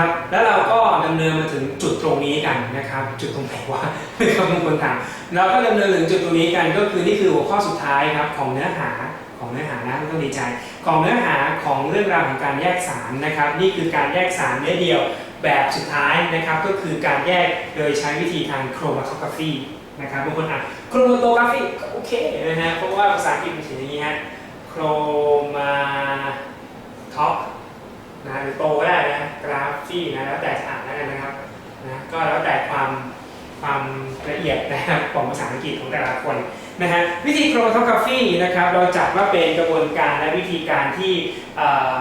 นะครับ แล้วเราก็ดำเนินมาถึงจุดตรงนี้กันนะครับ จุดตรงไหนวะนะครับบางคนถามเราก็ดำเนินถึงจุดตรงนี้กันก็คือนี่คือหัวข้อสุดท้ายครับของเนื้อหาของเนื้อหานะต้องดีใจของเนื้อหาของเรื่องราวของการแยกสารนะครับ นี่คือการแยกสารเนื้อเดียวแบบสุดท้ายนะครับ ก็คือการแยกโดยใช้วิธีทางโครมาโทกราฟีนะครับบางคนอ่านโครมาโทกราฟีโอเคนะฮะเพราะว่าภาษาอังกฤษมันเขียนอย่างนี้ฮะโครมาท็อป นะหรือโตก็ได้นะกราฟีนะแล้วแต่จะอ่านแล้วกันนะครับนะก็แล้วแต่ความความละเอียดนะครับของภาษาอังกฤษของแต่ละคนนะฮะวิธีโครมาโทกราฟีนะครับเราจัดว่าเป็นกระบวนการและวิธีการที่เอ่อ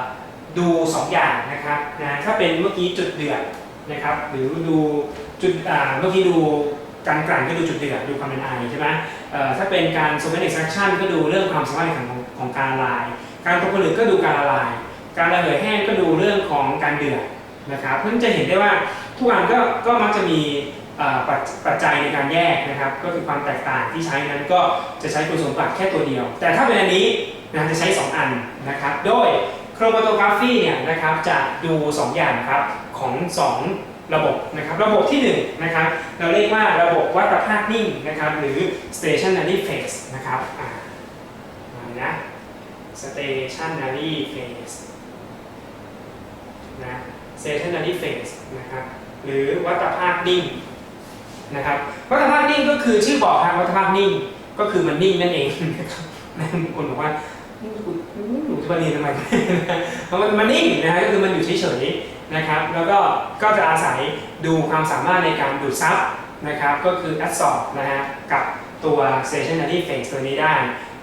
ดู 2 อย่างนะครับนะถ้าเป็นเมื่อกี้จุดเดือดนะครับหรือดูจุดเมื่อกี้ดูการกลั่นก็ดูจุดเดือดดูความเป็นไอใช่ไหมถ้าเป็นการ solvent extraction ก็ดูเรื่องความสามารถของของการละลาย การตกผลึกก็ดูการละลาย การระเหยแห้งก็ดูเรื่องของการเดือดนะครับเพื่อจะเห็นได้ว่าทุกอันก็ก็มักจะมีปัจจัยในการแยกนะครับก็คือความแตกต่างที่ใช้นั้นก็จะใช้คุณสมบัติแค่ตัวเดียว แต่ถ้าเป็นอันนี้นะจะใช้ 2 อันนะครับโดยโครมาโตกราฟีเนี่ยนะครับจะดู 2 อย่างครับของ 2 ระบบนะครับระบบที่1นะครับเราเรียกว่าระบบวัดประภาคนิ่งนะครับหรือ stationary phase นะครับอ่ามาเลย นะ stationary phase นะ stationary phase นะครับหรือวัตภาคนิ่งนะครับวัตภาคนิ่งก็คือชื่อบอกครับวัตภาคนิ่งก็คือมันนิ่งนั่นเองนะครับนบางคนบอกว่าหนูจะมาเรียนทำไมเพราะมันมันนิ่งนะฮะก็คือมันอยู่เฉยๆนะครับแล้วก็ก็จะอาศัยดูความสามารถในการดูดซับนะครับก็คือ adsorb นะฮะกับตัว stationary phase ตัวนี้ได้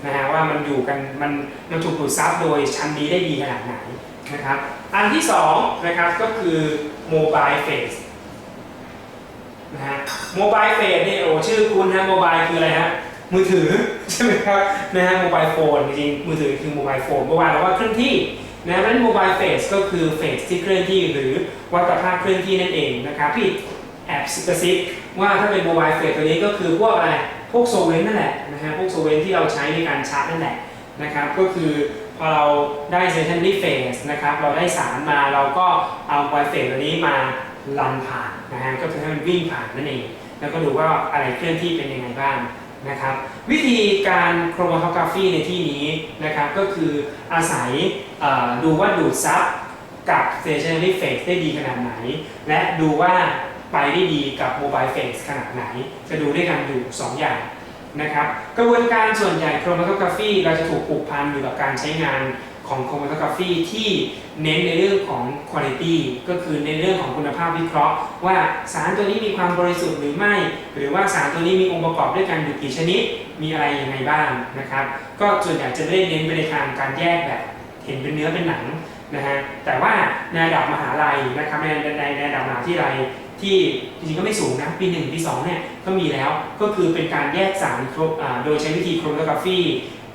นะฮะว่ามันอยู่กันมันมันถูกดูดซับโดยชั้นนี้ได้ดีขนาดไหน นะครับอันที่สองนะครับก็คือ mobile phase นะฮะ mobile phase นี่โอ้ชื่อคุณนะ mobile คืออะไรฮะมือถือใช่ไหมครับนะฮะ mobile phone จริงมือถือคือ mobile phone เมื่อวานเราว่าเคลื่อนที่นะเพราะนั้น mobile phase ก็คือ phase ที่เคลื่อนที่หรือวัฏภาคเคลื่อนที่นั่นเองนะครับพี่แอบกระซิบว่าถ้าเป็น mobile phase ตัวนี้ก็คือพวกอะไรพวกโซเวนนั่นแหละนะฮะพวกโซเวนที่เราใช้ในการชาร์จนั่นแหละนะครับก็คือ พอเราได้ stationary phase นะครับ เราได้สารมาเราก็เอา mobile phase ตัวนี้มาลันผ่านนะฮะก็คือให้มันวิ่งผ่านนั่นเอง แล้วก็ดูว่าอะไรเคลื่อนที่เป็นยังไงบ้างนะครับ วิธีการโครมาโทกราฟีในที่นี้นะครับก็คืออาศัยดูว่าดูดซับกับ stationary phase ได้ดีขนาดไหน และดูว่าไปได้ดีกับ mobile phase ขนาดไหน จะดูด้วยกันอยู่ 2 อย่าง นะครับกระบวนการส่วนใหญ่โครมาโทกราฟีเราจะถูกผูกพันอยู่กับการใช้งานของโครมาโทกราฟีที่เน้นในเรื่องของคุณภาพก็คือในเรื่องของคุณภาพวิเคราะห์ ว่าสารตัวนี้มีความบริสุทธิ์หรือไม่ หรือว่าสารตัวนี้มีองค์ประกอบด้วยกันอยู่กี่ชนิดมีอะไรยังไงบ้างนะครับ ก็ส่วนใหญ่จะไม่ได้เน้นไปในทางการแยกแบบเห็นเป็นเนื้อเป็นหนังนะฮะแต่ว่าในระดับมหาลัยนะครับในในในระดับมหาวิทยาลัย ที่จริงๆก็ไม่สูงนะปีหนึ่งปีสองเนี่ยก็มีแล้วก็คือเป็นการแยกสารโดยใช้วิธีโครโมโทกราฟี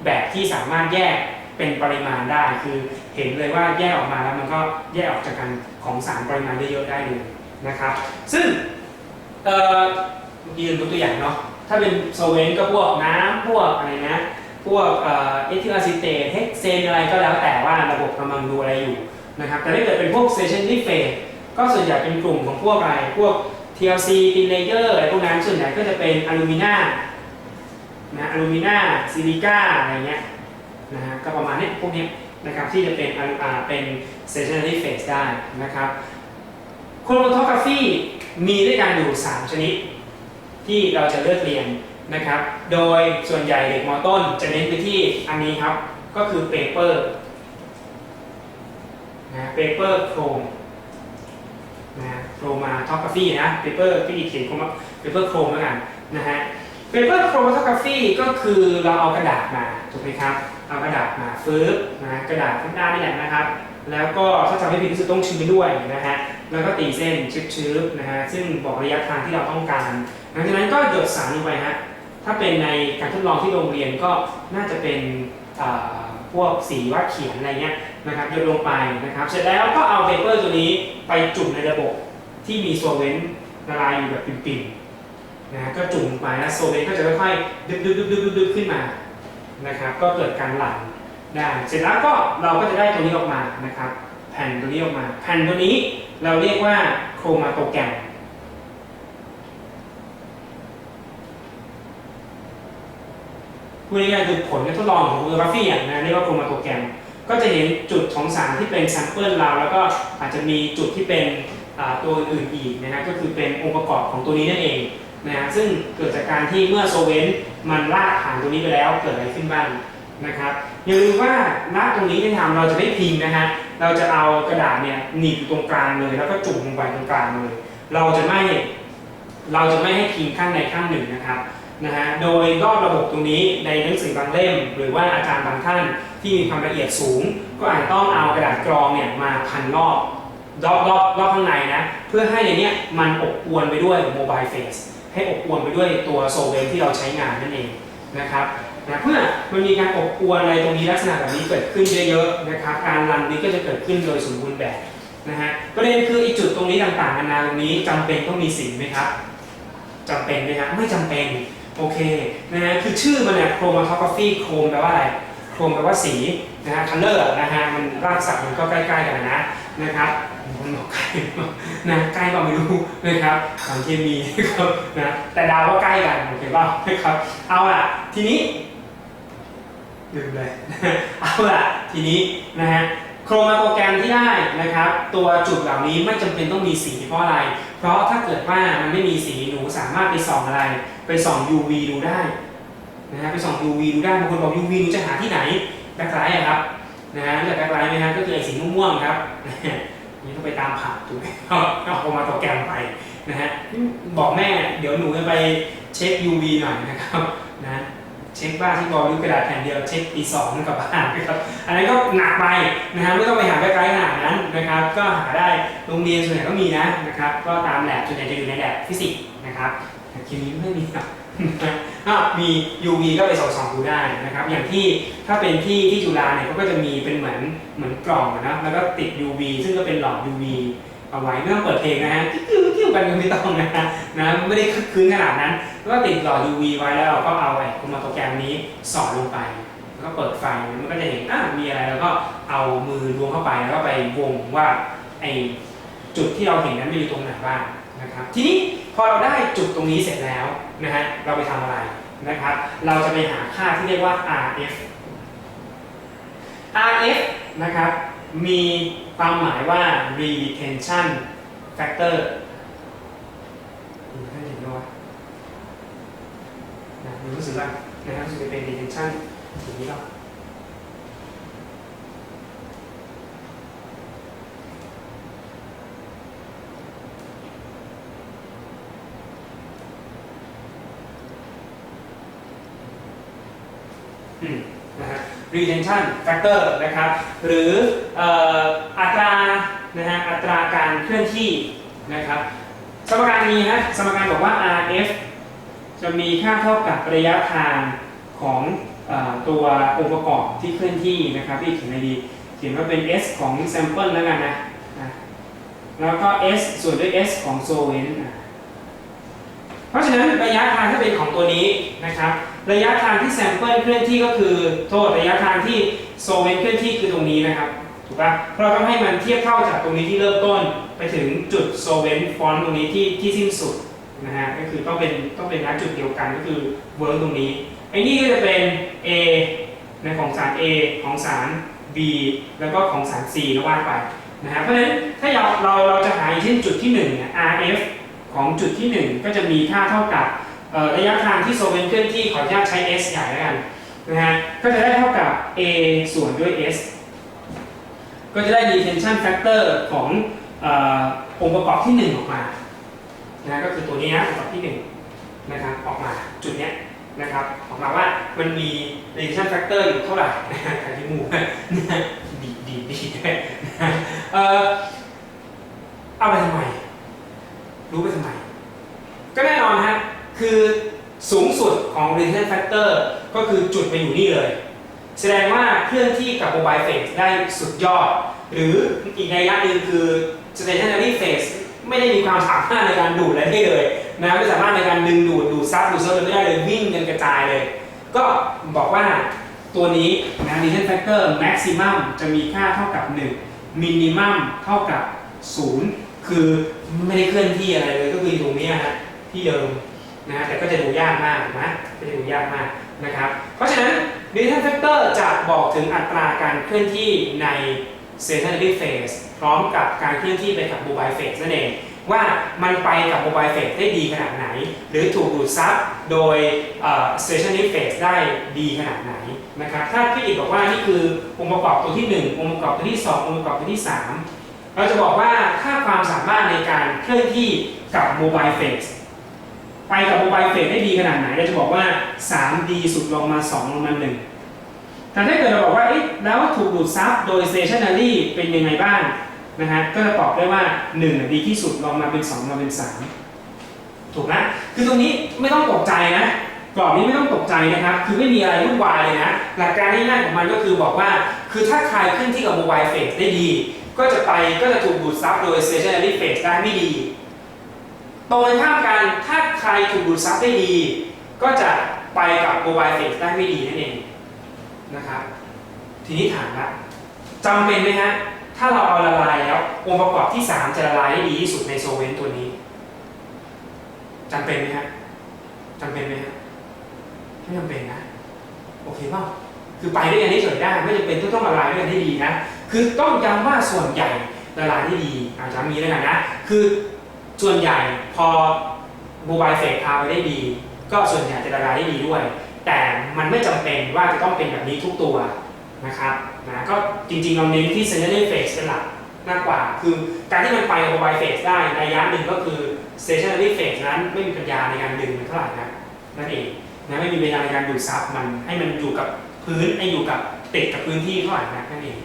แบบที่สามารถแยกเป็นปริมาณได้ คือเห็นเลยว่าแยกออกมาแล้วมันก็แยกออกจากกันของสารปริมาณเยอะๆได้เลยนะครับซึ่งเมื่อกี้ยกตัวอย่างเนาะถ้าเป็นโซเวนก็พวกน้ำพวกอะไรนะพวกเอทิลอะซิเตตเฮกเซนอะไรก็แล้วแต่ว่าระบบกำลังดูอะไรอยู่นะครับแต่ถ้าเกิดเป็นพวกเซชัน n ี r เฟส ก็ส่วนใหญ่เป็นกลุ่มของพวกอะไร พวก TLC ตินเลเยอร์อะไรพวกนั้นส่วนใหญ่ก็จะเป็นอลูมินานะอลูมินาซิลิก้าอะไรเงี้ยนะฮะก็ประมาณนี้พวกนี้นะครับที่จะเป็นอ่าเป็น stationary phase ได้นะครับโครโมโทกราฟีมีด้วยกันอยู่ 3 ชนิด ที่เราจะเลือกเรียนนะครับ โดยส่วนใหญ่เด็กมอต้นจะเน้นไปที่อันนี้ครับ ก็คือเปเปอร์นะเปเปอร์โครม โครมาทอกราฟีนะเปเปอร์ที่เขียนโคมาเปเปอร์โครมแล้วกันนะฮะเปเปอร์โครมาทอกราฟีก็คือเราเอากระดาษมาถูกไหมครับเอากระดาษมาฟื้นนะกระดาษข้างหน้านี่แหละนะครับ แล้วก็ถ้าจำไม่ผิดที่สุดต้องชื้นด้วยนะฮะแล้วก็ตีเส้นชื้นๆนะฮะซึ่งบอกระยะทางที่เราต้องการหลังจากนั้นก็หยดสารลงไปฮะถ้าเป็นในการทดลองที่โรงเรียนก็น่าจะเป็นพวกสีวัดเขียนอะไรเงี้ยนะครับหยดลงไปนะครับ เสร็จแล้วก็เอาเปเปอร์ตัวนี้ไปจุ่มในระบบ ที่มีโซเวนต์ละลายอยู่แบบปิ่มๆนะฮะก็จุ่มไปแล้วโซเวนต์ก็จะค่อยๆดึบดึบดึบดึบดึบขึ้นมานะครับก็เกิดการหลั่นได้เสร็จแล้วก็เราก็จะได้ตัวนี้ออกมานะครับ แผ่นตัวนี้ออกมา แผ่นตัวนี้เราเรียกว่าโครมาโตแกรมพูดง่ายๆคือผลการทดลองของโฟโตกราฟีอะนะเรียกว่าโครมาโตแกรมก็จะเห็นจุดของสารที่เป็นแซมเปิลเราแล้วก็อาจจะมีจุดที่เป็น ตัวอื่นอีกนะฮะก็คือเป็นองค์ประกอบของตัวนี้นั่นเองนะฮะซึ่งเกิดจากการที่เมื่อโซเวนต์มันลากผ่านตัวนี้ไปแล้วเกิดอะไรขึ้นบ้างนะครับอย่าลืมว่าณตรงนี้ที่ทำเราจะไม่พิมพ์นะฮะเราจะเอากระดาษเนี่ยหนีบอยู่ตรงกลางเลย แล้วก็จุ่มลงไปตรงกลางเลย เราจะไม่เราจะไม่ให้พิมพ์ข้างในข้างหนึ่งนะครับนะฮะโดยรอบระบบตรงนี้ในหนังสือบางเล่ม หรือว่าอาจารย์บางท่านที่มีความละเอียดสูง ก็อาจจะต้องเอากระดาษกรองเนี่ยมาพันรอบ รอบรอบรอบข้างในนะ เพื่อให้ในเนี้ยมันอบอวนไปด้วยโมบายเฟสให้อบอวนไปด้วยตัวโซเวนที่เราใช้งานนั่นเองนะครับนะเพื่อมันมีการอบอวนอะไรตรงนี้ลักษณะแบบนี้เกิดขึ้นเยอะๆนะครับการรันนี้ก็จะเกิดขึ้นโดยสมบูรณ์แบบนะฮะประเด็นคืออีกจุดตรงนี้ต่างๆนานาตรงนี้จำเป็นต้องมีสีไหมครับจำเป็นไหมครับไม่จำเป็นโอเคนะฮะคือชื่อมันเนี่ยโครมาทอกราฟีโครมแปลว่าอะไรโครมแปลว่าสีนะฮะคัลเลอร์นะฮะมันรากศัพท์มันก็ใกล้ๆกันนะนะครับ ผมบอกใกล้นะใกล้ก็ไม่รู้นะครับสารเคมีนะครับนะแต่ดาวว่าใกล้กันโอเคเปล่านะครับ เอาล่ะ ทีนี้ลืมเลยเอาล่ะ ทีนี้นะฮะโครมาโปรแกรมที่ได้นะครับ ตัวจุดเหล่านี้ไม่จำเป็นต้องมีสีเพราะอะไร เพราะถ้าเกิดว่ามันไม่มีสีหนูสามารถไปส่องอะไร ไปส่อง UV ดูได้นะฮะไปส่อง UV ดูได้บางคนบอก UV หนูจะหาที่ไหนแบ็คไลท์อะครับนะฮะรู้จักแบ็คไลท์ไหมฮะก็คือไอ้สีม่วงๆครับ นี่ต้องไปตามผับถูกไหมก็เอาโครมาโปรแกรมไปนะฮะบอกแม่เดี๋ยวหนูจะไปเช็ค UV หน่อยนะครับนะเช็คบ้านที่บอลยุกระดาษแผ่นเดียวเช็คปีสองกลับบ้านนะครับอันนั้นก็หนักไปนะฮะไม่ต้องไปหาแบ็คไลท์ขนาดนั้นนะครับ ก็หาได้โรงเรียนส่วนใหญ่ก็มีนะนะครับ ก็ตามแลบส่วนใหญ่จะอยู่ในแลบฟิสิกส์นะครับแต่เคมีไม่มีครับ ก็มี UV ก็ไปส่องๆดูได้นะครับ อย่างที่ถ้าเป็นที่ที่จุฬาเนี่ยเขาก็จะมีเป็นเหมือนเหมือนกล่องนะแล้วก็ติด UV ซึ่งก็เป็นหลอด UV เอาไว้ไม่ต้องเปิดเพลงนะฮะกิ้วกิ้วกันก็ไม่ต้องนะฮะนะไม่ได้คึกคืนขนาดนั้นก็ติดหลอด UV ไว้แล้วเราก็เอาไอ้โครมาโตแกรมนี้สอดลงไปแล้วก็เปิดไฟมันก็จะเห็นอะมีอะไรแล้วก็เอามือล้วงเข้าไปแล้วก็ไปวงว่าไอ้จุดที่เราเห็นนั้นมันอยู่ตรงไหนบ้าง นะครับทีนี้พอเราได้จุดตรงนี้เสร็จแล้วนะฮะเราไปทำอะไรนะครับ เราจะไปหาค่าที่เรียกว่า RF RF นะครับมีความหมายว่า retention factor ท่านเห็นไหมวะนะรู้สึกว่านะครับรู้สึกเป็น retention อย่างนี้หรอมนะฮะ retention factor นะครับ หรืออัตรานะฮะอัตราการเคลื่อนที่นะครับ สมการมีฮะสมการบอกว่า RF จะมีค่าเท่ากับระยะทางของอตัวองค์ประกอบที่เคลื่อนที่นะครับที่เขียนอะไรดีเขียนว่าเป็น S ของ sample แล้วกันนะแล้วก็ S ส่วนด้วย S ของ solvent เพราะฉะนั้นระยะทางถ้าเป็นของตัวนี้นะครับ ระยะทางที่แซมเปิลเคลื่อนที่ก็คือโทษระยะทางที่โซเวนเคลื่อนที่คือตรงนี้นะครับถูกปะเพราะเราต้องให้มันเทียบเท่าจากตรงนี้ที่เริ่มต้นไปถึงจุดโซเวนฟอนตรงนี้ที่ที่สิ้นสุดนะฮะก็คือต้องเป็นต้องเป็นณจุดเดียวกันก็คือเวิร์กตรงนี้ไอ้นี่ก็จะเป็น A ในของสาร A ของสาร B แล้วก็ของสาร C แล้วว่าไปนะฮะเพราะฉะนั้นถ้าเราเราเราจะหาอย่างเช่นจุดที่1เนี่ย RF ของจุดที่ 1 ก็จะมีค่าเท่ากับ ระยะทางที่โซเวนเคลื่อนที่ขออนุญาตใช้ s ใหญ่แล้วกันนะฮะก็จะได้เท่ากับ a ส่วนด้วย s ก็จะได้ detention factor ขององค์ประกอบที่ 1 ออกมานะก็คือตัวนี้นะองค์ประกอบที่1นะครับออกมาจุดเนี้ยนะครับออกมาว่ามันมี detention factor อยู่เท่าไหร่นะฮะใครที่มูดีดีดีด้วยเออเอาไปทำไมรู้ไปทำไมก็แน่นอนฮะ คือสูงสุดของ retention factor ก็คือจุดไปอยู่นี่เลย แสดงว่าเคลื่อนที่กับ mobile phase ได้สุดยอด หรืออีกในยะหนึ่งคือ stationary phase ไม่ได้มีความสามารถในการดูดอะไรได้เลยนะไม่สามารถในการดึงดูดดูดซับดูดซับไม่ได้เลยวิ่งกันกระจายเลย ก็บอกว่าตัวนี้นะ retention factor maximum จะมีค่าเท่ากับ 1 minimum เท่ากับ 0 คือไม่ได้เคลื่อนที่อะไรเลยก็คืออยู่ตรงนี้ฮะที่เดิม นะฮะแต่ก็จะดูยากมากนะก็จะดูยากมากนะครับ เพราะฉะนั้น Distance Factor จะบอกถึงอัตราการเคลื่อนที่ใน Stationary Phase พร้อมกับการเคลื่อนที่ไปกับ Mobile Phase นั่นเองว่ามันไปกับ Mobile Phase ได้ดีขนาดไหน หรือถูกดูดซับโดยเอ่อ Stationary Phase ได้ดีขนาดไหนนะครับถ้าพี่อีกบอกว่านี่คือองค์ประกอบตัวที่ 1 องค์ประกอบตัวที่ 2 องค์ประกอบตัวที่ 3 เราจะบอกว่าค่าความสามารถในการเคลื่อนที่กับ Mobile Phase ไปกับ Mobile Phase ได้ดีขนาดไหนเราจะบอกว่า3ดีสุดลงมา 2 ลงมา 1 แต่ถ้าเกิดเราบอกว่าแล้วถูกดูดซับโดย stationary เป็นยังไงบ้างนะฮะก็จะตอบได้ว่า1น่ะดีที่สุดลงมาเป็น 2 มาเป็น 3 ถูกนะคือตรงนี้ไม่ต้องตกใจนะกรอบนี้ไม่ต้องตกใจนะครับ คือไม่มีอะไรวุ่นวายเลยนะ หลักการง่ายๆของมันก็คือบอกว่า คือถ้าใครขึ้นที่กับ mobile phase ได้ดี ก็จะไปก็จะถูกดูดซับโดย stationary phase ได้ไม่ดี ตรงกันข้ามกันถ้าใครถูกดูดซับได้ดี ก็จะไปกับ mobile phase ได้ไม่ดีนั่นเองนะครับทีนี้ถามละจำเป็นไหมฮะถ้าเราเอาละลายแล้วองค์ประกอบที่ 3 จะละลายได้ดีที่สุดในโซเวนต์ตัวนี้จำเป็นไหมฮะจำเป็นไหมฮะไม่จำเป็นนะโอเคป่าคือไปด้วยกันเฉยได้ไม่จำเป็นต้องต้องละลายด้วยกันให้ดีนะคือต้องย้ำว่าส่วนใหญ่ละลายได้ดีอาจจะมีแล้วกันนะคือ ส่วนใหญ่พอโมบายเฟสพาไปได้ดี ก็ส่วนใหญ่จะละลายได้ดีด้วย แต่มันไม่จำเป็นว่าจะต้องเป็นแบบนี้ทุกตัวนะครับนะก็จริงๆเราเน้นที่ secondary phase เป็นหลักมากกว่า คือการที่มันไป mobile phase ได้นระยะหนึ่งก็คือ stationary phase นั้นไม่มีปัญญาในการดึงมันเท่าไหร่นะนั่นเองนะไม่มีปัญญาในการดูดซับมันให้มันอยู่กับพื้นให้อยู่กับติดกับพื้นที่เท่าไหร่นะนั่นเอง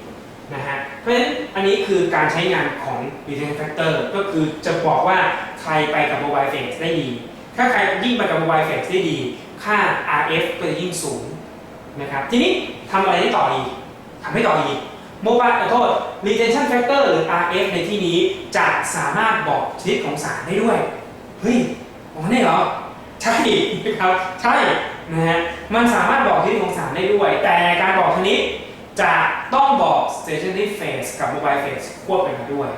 นะฮะเพราะฉะนั้นอันนี้คือการใช้งาน ของ design factor ก็คือจะบอกว่าใครไปกับ mobile phase ได้ดี ถ้าใครยิ่งไปกับ mobile phase ได้ดี ค่า RF ก็จะยิ่งสูงนะครับ ทีนี้ทำอะไรได้ต่ออีกทำให้ต่ออีก mobile ขอโทษ retention factor หรือ RF ในที่นี้จะสามารถบอกชนิดของสารได้ด้วย เฮ้ยบอกได้เหรอ ใช่ครับ ใช่นะฮะ มันสามารถบอกชนิดของสารได้ด้วย แต่การบอกชนิดจะต้องบอก stationary phase กับ mobile phase ควบกันมาด้วย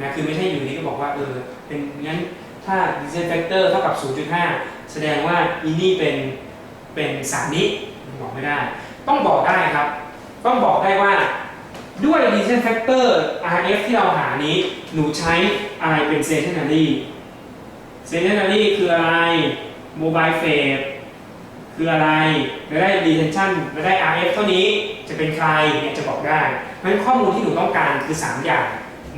นะคือไม่ใช่อยู่ดีก็บอกว่าเออเป็นงั้นถ้า retention factor เท่ากับ 0.5 แสดงว่าอีนี่เป็นเป็นสารนี้บอกไม่ได้ ต้องบอกได้ครับ ต้องบอกได้ว่าด้วย retention factor RF ที่เราหานี้ หนูใช้อะไรเป็น stationary stationary คืออะไร mobile phase คืออะไรแล้วได้ retention แล้วได้ RF เท่านี้จะเป็นใครเนี่ยจะบอกได้เพราะฉะนั้นข้อมูลที่หนูต้องการคือ 3 อย่าง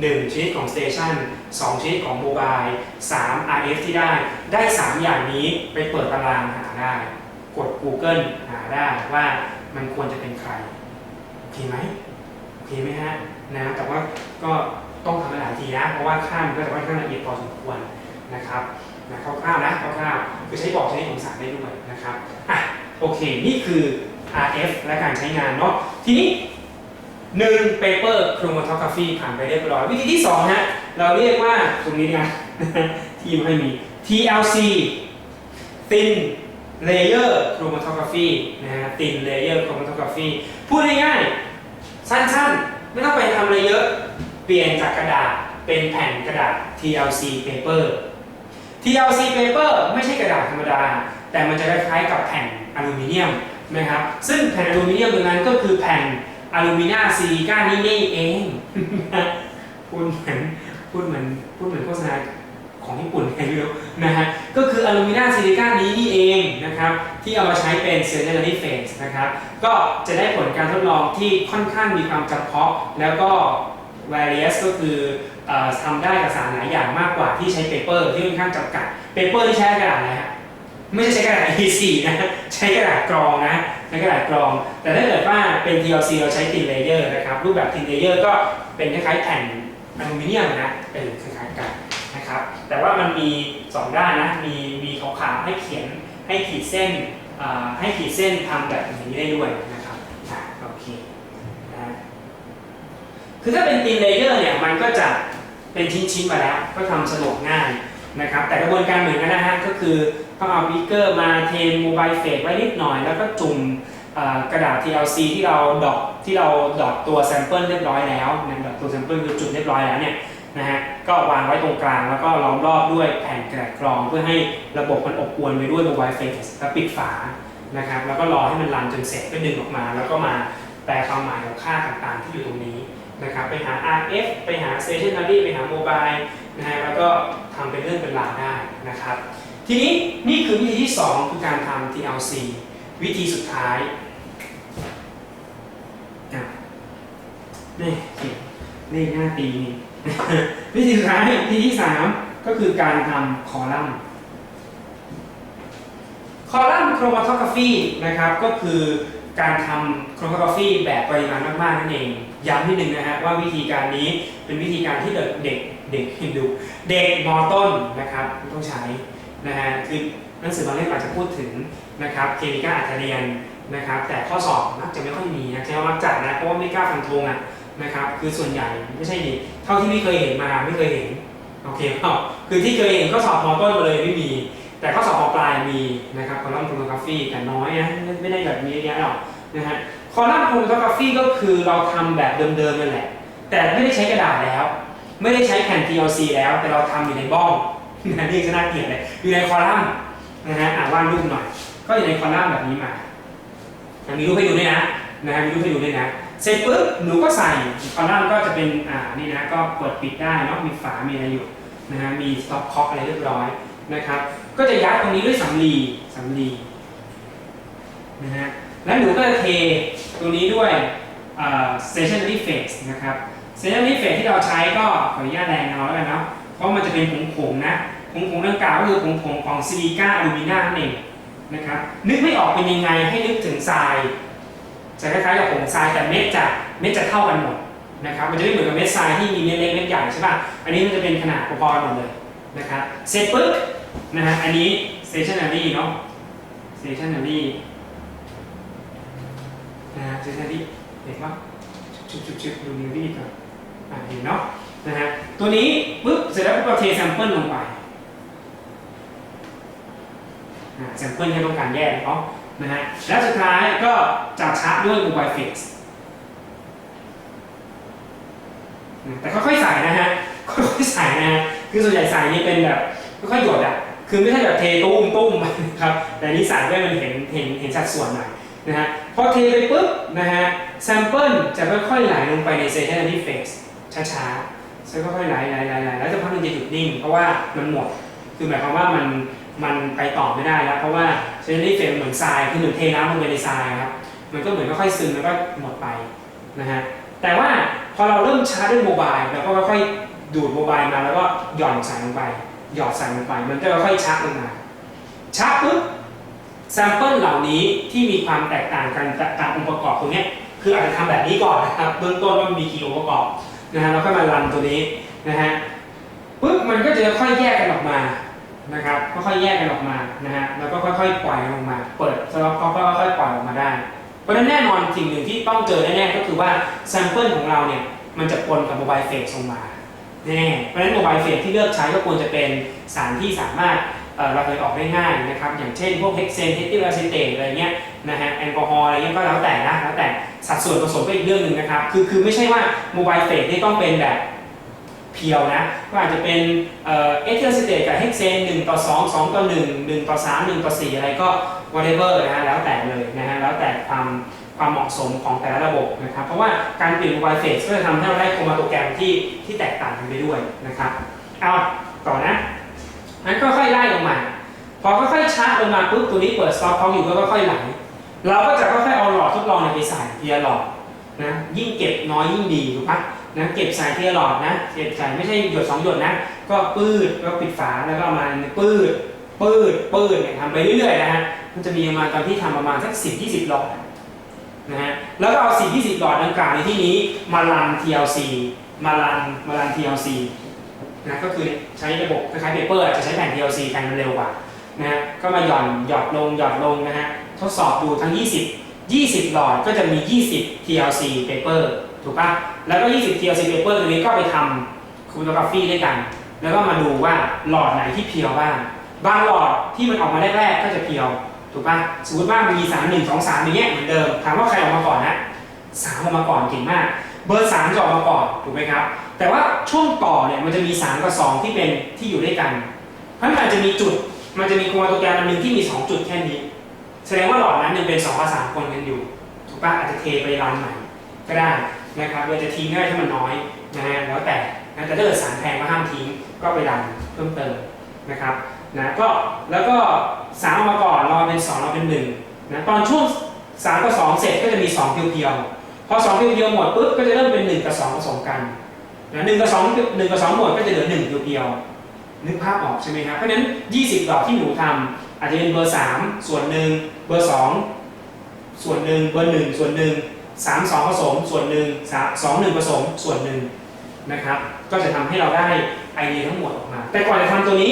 1 ชนิดของ station 2ชนิดของ mobile 3 RF ที่ได้ ได้ 3 อย่างนี้ไปเปิดตารางหาได้ กด Google หาได้ว่ามันควรจะเป็นใครโอเคไหมโอเคไหมฮะนะแต่ว่าก็ต้องทำหลายทีนะ เพราะว่าค่ามันก็จะค่อนข้างละเอียดพอสมควรนะครับนะคร่าวๆนะคร่าวๆคือใช้บอกใชนิดของสารได้ด้วยนะครับอะโอเค นี่คือ RF และการใช้งานเนาะทีนี้ หนึ่ง paper chromatography ผ่านไปเรียบร้อย วิธีที่สองฮะเราเรียกว่าตรงนี้นะที่ไม่มี TLC thin layer chromatography นะฮะ thin layer chromatography พูดง่ายๆสั้นๆ ไม่ต้องไปทำอะไรเยอะ เปลี่ยนจากกระดาษเป็นแผ่นกระดาษ TLC paper TLC paper ไม่ใช่กระดาษธรรมดา แต่มันจะคล้ายๆกับแผ่นอลูมิเนียมนะครับซึ่งแผ่นอลูมิเนียมตรงนั้นก็คือแผ่น อลูมิเนียมซิลิก้านี่นี่เอง พูดเหมือนพูดเหมือนพูดเหมือนโฆษณาของญี่ปุ่นไงไม่รู้นะฮะ ก็คืออลูมิเนียมซิลิก้านี้นี่เองนะครับ ที่เอามาใช้เป็น secondary phase นะครับ ก็จะได้ผลการทดลองที่ค่อนข้างมีความจำเพาะ แล้วก็ various ก็คืออทำได้กับสารหลายอย่างมากกว่าที่ใช้ paper ที่ค่อนข้างจำกัด paper ที่ใช้กระดาษอะไรฮะ ไม่ใช่ใช้กระดาษ A4 นะใช้กระดาษกรองนะใช้กระดาษกรอง แต่ถ้าเกิดว่าเป็น TLC เราใช้ thin layer นะครับรูปแบบ thin layer ก็เป็นคล้ายๆแผ่นอลูมิเนียมนะเออคล้ายๆกันนะครับแต่ว่ามันมี 2 ด้านนะมีมีขาวๆให้เขียนให้ขีดเส้นให้ขีดเส้นทำแบบนี้ได้ด้วยนะครับอะโอเคนะคือถ้าเป็น thin layer เนี่ยมันก็จะเป็นชิ้นๆมาแล้วก็ทำสะดวกง่าย นะครับ แต่กระบวนการเหมือนกันนะฮะก็คือต้องเอาบิ๊กเกอร์มาเทนโมบายเฟสไว้นิดหน่อย แล้วก็จุ่มกระดาษ TLC ที่เราดอกที่เราดอทตัวแซมเปิลเรียบร้อยแล้วนะดอทตัวแซมเปิลคือจุดเรียบร้อยแล้วเนี่ยนะฮะก็วางไว้ตรงกลางแล้วก็ล้อมรอบด้วยแผ่นกระดาษกรอง เพื่อให้ระบบมันอบอวนไปด้วยโมบายเฟสแล้วปิดฝานะครับแล้วก็รอให้มันรันจนเสร็จก็ดึงออกมา แล้วก็มาแปลความหมายของค่าต่างๆที่อยู่ตรงนี้นะครับไปหา RF ไปหา stationary ไปหาโมบาย นะฮะแล้วก็ทำเป็นเรื่องเป็นราวได้นะครับ ทีนี้นี่คือวิธีที่ 2 คือการทำ TLC วิธีสุดท้ายนี่เขียนเลขหน้าตีนี่วิธีสุดท้ายวิธีที่ 3 ก็คือการทำคอลัมน์คอลัมน์โครมาโทกราฟีนะครับก็คือการทำโครมาโทกราฟีแบบปริมาณมากๆนั่นเองย้ำนิดนึงนะฮะว่าวิธีการนี้เป็นวิธีการที่เด็ก เด็กฮินดูเด็กมอต้นนะครับต้องใช้นะฮะคือหนังสือบางเล่มอาจจะพูดถึงนะครับเคมีกาอาจจะเรียนนะครับ แต่ข้อสอบมักจะไม่ค่อยมีนะใช้ว่ามักจัดนะเพราะว่าไม่กล้าฟันธงอะนะครับ คือส่วนใหญ่ไม่ใช่ดิเท่าที่ไม่เคยเห็นมาไม่เคยเห็นโอเคเปล่าคือที่เคยเห็นข้อสอบมอต้นมาเลยไม่มี แต่ข้อสอบมปลายมีนะครับคอลัมน์โครโนกราฟีแต่น้อยนะไม่ได้แบบนี้เยอะหรอกนะฮะคอลัมน์โครโนกราฟีก็คือเราทำแบบเดิมๆนั่นแหละ แต่ไม่ได้ใช้กระดาษแล้ว ไม่ได้ใช้แผ่น TLC แล้วแต่เราทำอยู่ในบ้องนะนี่จะน่าเกลียดเลยอยู่ในคอลัมน์นะฮะอ่านวาดรูปหน่อย ก็อยู่ในคอลัมน์แบบนี้มามีรูปให้ดูด้วยนะนะฮะมีรูปให้ดูด้วยนะเสร็จปุ๊บหนูก็ใส่คอลัมน์ก็จะเป็นอ่านี่นะก็เปิดปิดได้เนาะมีฝามีอะไรอยู่นะฮะมีสต็อปคอกอะไรเรียบร้อยนะครับ ก็จะยัดตรงนี้ด้วยสำลีสำลีนะฮะแล้วหนูก็จะเทตรงนี้ด้วยเอ่อ stationary phase นะครับ stationary phase ที่เราใช้ก็ขออนุญาตแรงเอาแล้วกันเนาะเพราะมันจะเป็นผงผงๆนะผงผงดังกล่าวก็คือผงผงๆของซิลิก้าอลูมิเนียมนั่นเองนะครับนึกไม่ออกเป็นยังไงให้นึกถึงทรายจะคล้ายๆกับผงทรายแต่เม็ดจะเม็ดจะเท่ากันหมดนะครับมันจะไม่เหมือนกับเม็ดทรายที่มีเม็ดเล็กเม็ดใหญ่ใช่ป่ะอันนี้มันจะเป็นขนาดพอๆหมดเลยนะครับเสร็จปุ๊บนะฮะอันนี้ stationary เนาะ stationary นะฮะ stationary เห็นปะชุบชุบชุบดูนิวรีก่อน อะเห็นเนาะนะฮะตัวนี้ปุ๊บเสร็จแล้วปุ๊บเราเทแซมเปิลลงไปแซมเปิลที่ต้องการแยกเนาะนะฮะแล้วสุดท้ายก็จับชาร์จด้วย mobile fix แต่ค่อยๆใส่นะฮะค่อยๆใส่นะฮะคือส่วนใหญ่ใส่นี่เป็นแบบค่อยๆหยดอะคือไม่ใช่แบบเทตุ้มตุ้มครับแต่นี้ใส่เพื่อให้มันเห็นเห็นเห็นสัดส่วนหน่อยนะฮะพอเทไปปุ๊บนะฮะแซมเปิลจะค่อยๆไหลลงไปใน stationary phase ช้ ช้าๆจะค่อยๆไหลไหลไหลไหลแล้วจะพักหนึงจะหยุดนิ่ง เพราะว่ามันหมด คือหมายความว่ามันมันไปต่อไม่ได้แล้ว เพราะว่า stationary phase เหมือนทรายคือเหมือนเทน้ำลงไปในทรายครับมันก็เหมือนค่อยๆซึมแล้วก็หมดไปนะฮะแต่ว่าพอเราเริ่มชาร์จด้วยโมบายเราก็ค่อยๆดูดโมบายมาแล้วก็หย่อนใส่ลงไป หยอดใส่ลงไป มันก็ค่อยๆชักลงมาชักปุ๊บแซมเปิลเหล่านี้ที่มีความแตกต่างกันตามองค์ประกอบตรงนี้คืออาจจะทำแบบนี้ก่อนนะครับเบื้องต้นว่ามีกี่องค์ประกอบ นะฮะแล้วค่อยมารันตัวนี้นะฮะปุ๊บมันก็จะค่อยแยกกันออกมานะครับค่อยๆแยกกันออกมานะฮะแล้วก็ค่อยๆปล่อยลงมา เปิดแล้วก็ค่อยๆปล่อยออกมาได้ เพราะฉะนั้นแน่นอนสิ่งหนึ่งที่ต้องเจอแน่ๆก็คือว่าแซมเปิลของเราเนี่ยมันจะปนกับโมบายเฟสลงมาแน่เพราะฉะนั้นโมบายเฟสที่เลือกใช้ก็ควรจะเป็นสารที่สามารถ เระเหยออกได้ง่ายนะครับ อย่างเช่นพวกเฮกเซนเทติลอะซิเตตอะไรเงี้ยนะฮะแอลกอฮอล์อะไรเงี้ยก็แล้วแต่นะแล้วแต่สัดส่วนผสมก็อีกเรื่องหนึ่งนะครับ คือคือไม่ใช่ว่าโมบายเฟสนี่ต้องเป็นแบบเพียวนะ ก็อาจจะเป็นเอเทิลอะซิเตตกับเฮกเซน1ต่อ 2 2 ต่อ 1 1 ต่อ 3 1 ต่อ 4 อะไรก็ whatever นะฮะแล้วแต่เลยนะฮะแล้วแต่ความความเหมาะสมของแต่ละระบบนะครับ เพราะว่าการเปลี่ยน mobile phase ก็จะทำให้เราได้โครมาโตแกรมที่ที่แตกต่างกันไปด้วยนะครับ เอาต่อนะ งั้นก็ค่อยๆไล่ลงมา พอค่อยๆชาร์จลงมาปุ๊บตัวนี้เปิดสต็อปเขาอยู่ก็ค่อยๆไหลเราก็จะค่อยๆเอาหลอดทดลองเนี่ยไปใส่เทีละหลอดนะยิ่งเก็บน้อยยิ่งดีถูกปะนะเก็บใส่เทีละหลอดนะเก็บใส่ไม่ใช่หยดสองหยดนะ ก็ปืดก็ปิดฝาแล้วก็มาปืดปืดปืดเนี่ยทำไปเรื่อยๆนะฮะมันจะมีประมาณตอนที่ทำประมาณสักสิบยี่สิบหลอดนะฮะแล้วก็เอาสิบยี่สิบหลอดดังกล่าวในที่นี้มารัน TLC มารันมารัน TLC นะก็คือใช้ระบบคล้ายๆเปเปอร์จะใช้แผ่น TLC แทนมันเร็วกว่านะฮะก็มาหย่อนหยอดลงหยอดลงนะฮะทดสอบดูทั้ง 20 20 หลอดก็จะมี 20 TLC paper ถูกปะแล้วก็ 20 TLC paper ตัวนี้ก็ไปทำคูโตกราฟีด้วยกัน แล้วก็มาดูว่าหลอดไหนที่เพียวบ้าง บางหลอดที่มันออกมาแรกๆก็จะเพียว ถูกปะสมมติว่ามีสามหนึ่งสองสามอย่างเงี้ยเหมือนเดิม ถามว่าใครออกมาก่อนนะสามออกมาก่อนเก่งมาก เบอร์สามจะออกมาก่อน ถูกไหมครับ แต่ว่าช่วงต่อเนี่ยมันจะมี 3 กับ 2 ที่เป็นที่อยู่ด้วยกัน เพราะมันจะมีจุด มันจะมีโครมาโตแกรมอันหนึ่งที่มี 2 จุดแค่นี้ แสดงว่าหลอดนั้นยังเป็น2กับ3คนกันอยู่ ถูกปะอาจจะเทไปรันใหม่ก็ได้นะครับโดยจะทิ้งได้ถ้ามันน้อยนะฮะแล้วแต่นะแต่ถ้าเกิดสารแพงก็ห้ามทิ้งก็ไปรันเพิ่มเติมนะครับนะก็แล้วก็สามมาก่อนเราเป็น2เราเป็น1นะตอนช่วง3กับ2เสร็จก็จะมี2เพียวๆพอ2เพียวๆหมดปุ๊บก็จะเริ่มเป็น1กับ2ผสมกัน นะ1กับ2 1กับ2หมดก็จะเหลือ1เพียวๆนึกภาพออกใช่ไหมครับเพราะฉะนั้น 20 ดอกที่หนูทำอาจจะเป็นเบอร์3ส่วนหนึ่งเบอร์2ส่วนหนึ่งเบอร์1ส่วนหนึ่ง3 2ผสมส่วนหนึ่ง3 2 1ผสมส่วนหนึ่งนะครับ ก็จะทำให้เราได้ไอเดียทั้งหมดออกมา แต่ก่อนจะทำตัวนี้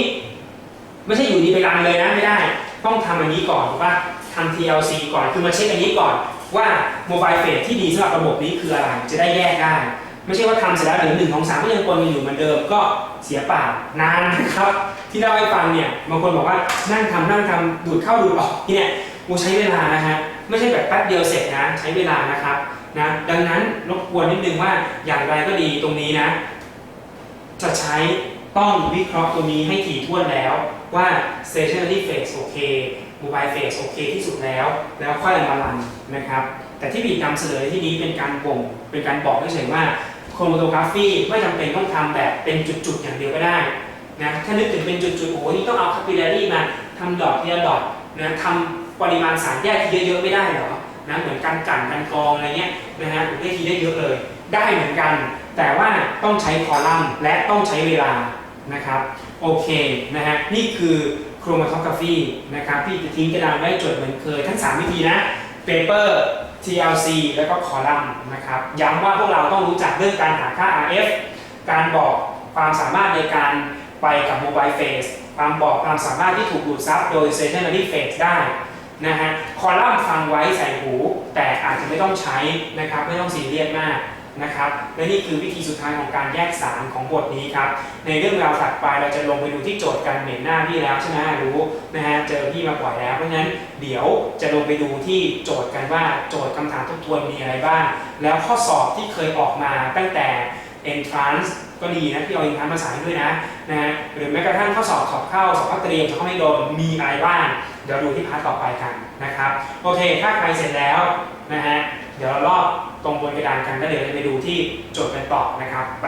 ไม่ใช่อยู่ดีไปรันเลยนะไม่ได้ ต้องทำอันนี้ก่อนถูกปะทำ TLC ก่อนคือมาเช็คอันนี้ก่อนว่าโมบายเฟสที่ดีสำหรับระบบนี้คืออะไรจะได้แยกได้ ไม่ใช่ว่าทำเสร็จแล้วเดี๋ยวหนึ่งของสามก็ยังปนกันอยู่เหมือนเดิมก็เสียเปล่านานนะครับ ที่เล่าให้ฟังเนี่ยบางคนบอกว่านั่งทำนั่งทำดูดเข้าดูดออกที่เนี่ยกูใช้เวลานะฮะไม่ใช่แบบแป๊บเดียวเสร็จนะใช้เวลานะครับนะดังนั้นรบกวนนิดนึงว่าอย่างไรก็ดีตรงนี้นะ จะใช้ต้องวิเคราะห์ตัวนี้ให้ถี่ถ้วนแล้วว่า stationary phase โอเค mobile phase โอเคที่สุดแล้ว แล้วค่อยมารันนะครับ แต่ที่บีนำเสนอที่นี้เป็นการบ่งเป็นการบอกเฉยๆว่า โครโมโตกราฟีไม่จำเป็นต้องทำแบบเป็นจุดๆอย่างเดียวก็ได้นะถ้านึกถึงเป็นจุดๆโอ้โหนี่ต้องเอาคาปิล a รี่มาทำดอททีละดอทนะทำปริมาณสารแยกทีเยอะๆไม่ได้หรอนะเหมือนการกลั่นการกรองอะไรเงี้ยนะฮะได้ทีได้เยอะเลย ได้เหมือนกัน แต่ว่าต้องใช้คอลัมน์และต้องใช้เวลานะครับโอเคนะฮะนี่คือโครโมโทกราฟีนะครับพี่จะทิ้งกระดานไว้จดเหมือนเคยทั้ง 3 วิธีนะ paper TLC แล้วก็คอลัมน์นะครับ ย้ำว่าพวกเราต้องรู้จักเรื่องการหาค่า RF การบอกความสามารถในการไปกับ mobile phase ความบอกความสามารถที่ถูกดูดซับโดย stationary phase ได้นะฮะ คอลัมน์ฟังไว้ใส่หู แต่อาจจะไม่ต้องใช้นะครับ ไม่ต้องซีเรียสมาก นะครับ และนี่คือวิธีสุดท้ายของการแยกสารของบทนี้ครับ ในเรื่องราวถัดไปเราจะลงไปดูที่โจทย์การเหม็นหน้าพี่แล้วใช่ไหมรู้นะฮะ เจอพี่มาบ่อยแล้ว เพราะฉะนั้นเดี๋ยวจะลงไปดูที่โจทย์กันว่าโจทย์คำถามทบทวนมีอะไรบ้าง แล้วข้อสอบที่เคยออกมาตั้งแต่ entrance ก็ดีนะที่เอา entrance มาใส่ด้วยนะนะฮะหรือแม้กระทั่งข้อสอบสอบเข้าสอบเข้าเตรียมสอบเข้าไม่โดนมีอะไรบ้างเดี๋ยวดูที่พาร์ทต่อไปกันนะครับ โอเค ถ้าใครเสร็จแล้วนะฮะเดี๋ยวเราลอก ตรงบนกระดานกันก็เดี๋ยวเราไปดูที่โจทย์กันต่อนะครับไป